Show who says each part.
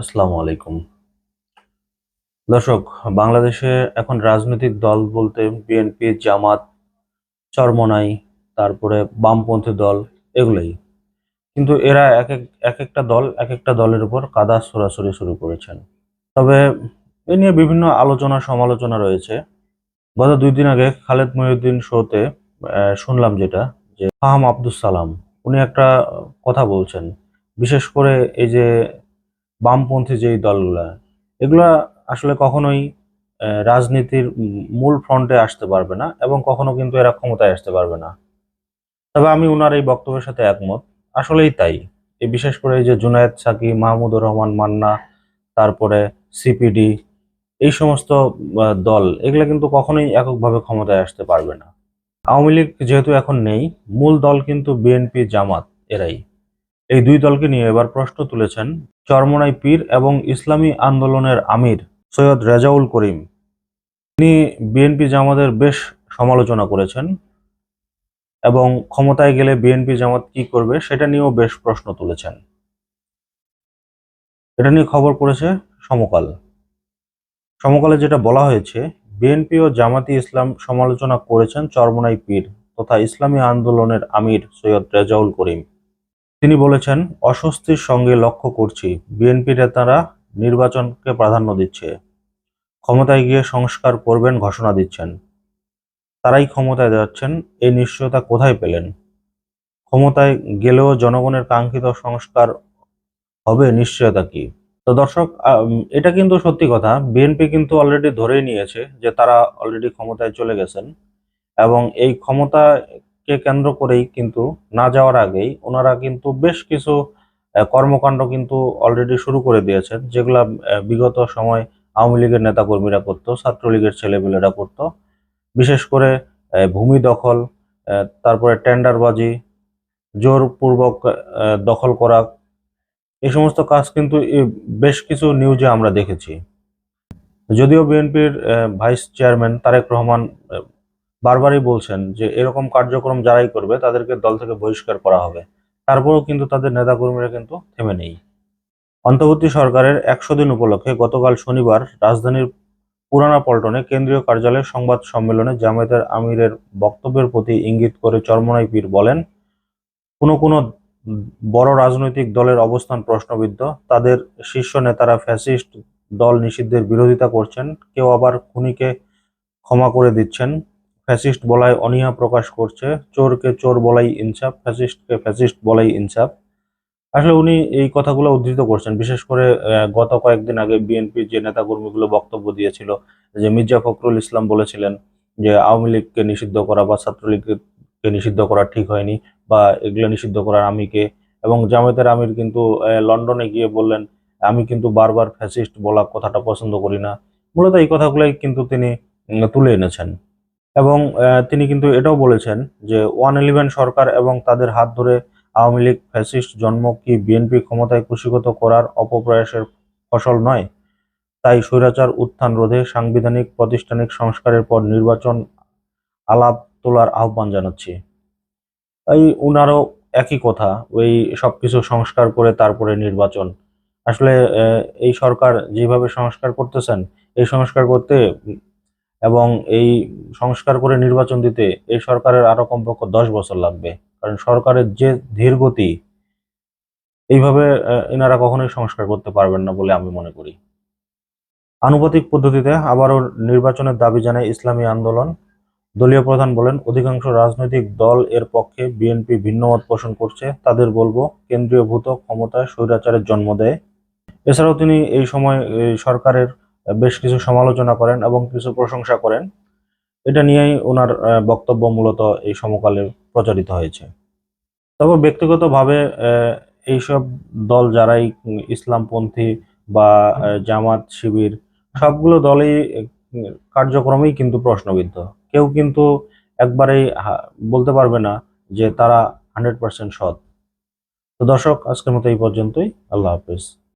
Speaker 1: আসসালামু আলাইকুম। দর্শক, বাংলাদেশে এখন রাজনৈতিক দল বলতে বিএনপি জামাত, চরমনাই, তারপরে বামপন্থী দল এগুলোই। কিন্তু এরা এক এক এক একটা দল, এক একটা দলের উপর কাদা সরাসরি শুরু করেছেন। তবে এ নিয়ে বিভিন্ন আলোচনা, সমালোচনা রয়েছে। গত দুই দিন আগে খালেদ মহিউদ্দিন শোতে শুনলাম যেটা, যে ফাহাম আব্দুস সালাম, উনি একটা কথা বলছেন। বিশেষ করে এই যে বামপন্থী যেই দলগুলো, এগুলা আসলে কখনোই রাজনীতির মূল ফ্রন্টে আসতে পারবে না এবং কখনো কিন্তু এরা ক্ষমতায় আসতে পারবে না। তবে আমি উনার এই বক্তব্যের সাথে একমত। আসলেই তাই। এই বিশেষ করে এই যে জুনায়েদ সাকি, মাহমুদুর রহমান মান্না, তারপরে সিপিডি, এই সমস্ত দল, এগুলা কিন্তু কখনোই এককভাবে ক্ষমতায় আসতে পারবে না। আওয়ামী লীগ যেহেতু এখন নেই, মূল দল কিন্তু বিএনপি, জামাত, এরাই। এই দুই দলকে নিয়ে এবার প্রশ্ন তুলেছেন চরমনাই পীর এবং ইসলামী আন্দোলনের আমির সৈয়দ রেজাউল করিম। তিনি বিএনপি জামাতের বেশ সমালোচনা করেছেন এবং ক্ষমতায় গেলে বিএনপি জামাত কি করবে সেটা নিয়েও বেশ প্রশ্ন তুলেছেন। এটা নিয়ে খবর করেছে সমকাল। সমকালে যেটা বলা হয়েছে, বিএনপি ও জামাতি ইসলাম সমালোচনা করেছেন চরমনাই পীর তথা ইসলামী আন্দোলনের আমির সৈয়দ রেজাউল করিম। তিনি বলেছেন, অস্বস্তির সঙ্গে লক্ষ্য করছি বিএনপি নেতারা নির্বাচনকে প্রাধান্য দিচ্ছে। ক্ষমতায় গিয়ে সংস্কার করবেন ঘোষণা দিচ্ছেন। তারাই ক্ষমতায় যাচ্ছেন, এই নিশ্চয়তা কোথায় পেলেন? ক্ষমতায় গেলেও জনগণের কাঙ্ক্ষিত সংস্কার হবে নিশ্চয়তা কি? তো দর্শক এটা কিন্তু সত্যি কথা। বিএনপি কিন্তু অলরেডি ধরেই নিয়েছে যে তারা অলরেডি ক্ষমতায় চলে গেছেন এবং এই ক্ষমতাকে কেন্দ্র করেই কিন্তু না যাওয়ার আগেই ওনারা কিন্তু বেশ কিছু কর্মকাণ্ড কিন্তু অলরেডি শুরু করে দিয়েছেন, যেগুলা বিগত সময় আওয়ামী লীগের নেতাকর্মীরা করতো, ছাত্রলীগের ছেলেপেলেরা করতো। বিশেষ করে ভূমি দখল তারপরে টেন্ডারবাজি, জোরপূর্বক দখল করা, এই সমস্ত কাজ কিন্তু বেশ কিছু নিউজে আমরা দেখেছি। যদিও বিএনপির ভাইস চেয়ারম্যান তারেক রহমান বারবারই বলছেন যে এরকম কার্যক্রম যারাই করবে, তাদেরকে দল থেকে বহিষ্কার করা হবে। তারপরেও কিন্তু তাদের নেতাকর্মীরা কিন্তু থেমে নেই। অন্তর্বর্তী সরকারের একশো দিন উপলক্ষে গতকাল শনিবার রাজধানীর পুরানা পল্টনে কেন্দ্রীয় কার্যালয়ে সংবাদ সম্মেলনে জামায়াতের আমিরের বক্তব্যের প্রতি ইঙ্গিত করে চরমনাই পীর বলেন, কোনো কোনো বড় রাজনৈতিক দলের অবস্থান প্রশ্নবিদ্ধ। তাদের শীর্ষ নেতারা ফ্যাসিস্ট দল নিষিদ্ধের বিরোধিতা করছেন। কেউ আবার খুনিকে ক্ষমা করে দিচ্ছেন। ফ্যাসিস্ট বলায় অনীহা প্রকাশ করছে, চোরকে চোর বলাই ইনসাফ, ফ্যাসিস্টকে ফ্যাসিস্ট বলাই ইনসাফ। আসলে উনি এই কথাগুলো উদ্ধৃত করছেন, বিশেষ করে গত কয়েকদিন আগে বিএনপি যে নেতাকর্মীগুলো বক্তব্য দিয়েছিল, যে মির্জা ফখরুল ইসলাম বলেছিলেন যে আওয়ামী লীগকে নিষিদ্ধ করা বা ছাত্রলীগকে নিষিদ্ধ করা ঠিক হয়নি বা এগুলো নিষিদ্ধ করার আমি কে? এবং জামায়াতের আমির কিন্তু লন্ডনে গিয়ে বললেন, আমি কিন্তু বারবার ফ্যাসিস্ট বলা কথাটা পছন্দ করি না। মূলত এই কথাগুলোই কিন্তু তিনি তুলে এনেছেন। এবং তিনি কিন্তু এটাও বলেছেন যে ওয়ান ইলেভেন সরকার এবং তাদের হাত ধরে আওয়ামী লীগ ফ্যাসিস্ট জন্ম কি বিএনপি ক্ষমতায় কুশিগত করার অপপ্রয়াসের ফসল নয়? তাই স্বৈরাচার, উত্থান রোধে সাংবিধানিক, প্রাতিষ্ঠানিক সংস্কারের পর নির্বাচন আলাপ তোলার আহ্বান জানাচ্ছি। এই উনারও একই কথা, ওই সবকিছু সংস্কার করে তারপরে নির্বাচন। আসলে এই সরকার যেভাবে সংস্কার করতেছেন, এই সংস্কার করতে এবং এই সংস্কার করে নির্বাচন দিতে এই সরকারের আরও কমপক্ষে দশ বছর লাগবে। কারণ সরকারের যে ধীর গতি, এইভাবে এনারা কখনোই সংস্কার করতে পারবেন না বলে আমি মনে করি। আনুপাতিক পদ্ধতিতে আবারও নির্বাচনের দাবি জানায় ইসলামী আন্দোলন। দলীয় প্রধান বলেন, অধিকাংশ রাজনৈতিক দল এর পক্ষে বিএনপি ভিন্নমত পোষণ করছে। তাদের বলব, কেন্দ্রীয় ভূত ক্ষমতায় স্বৈরাচারের জন্ম দেয়। এছাড়াও তিনি এই সময় সরকারের বেশ কিছু সমালোচনা করেন এবং কিছু প্রশংসা করেন। এটা নিয়েই ওনার বক্তব্য মূলত এই সমকালে প্রচারিত হয়েছে। তবে ব্যক্তিগতভাবে এইসব দল যারাই ইসলামপন্থী বা জামাত শিবির, সবগুলো দলই কার্যক্রমেই কিন্তু প্রশ্নবিদ্ধ। কেউ কিন্তু একবারেই বলতে পারবে না যে তারা হান্ড্রেড পার্সেন্ট সৎ। তো দর্শক, আজকের মতো এই পর্যন্তই। আল্লাহ হাফেজ।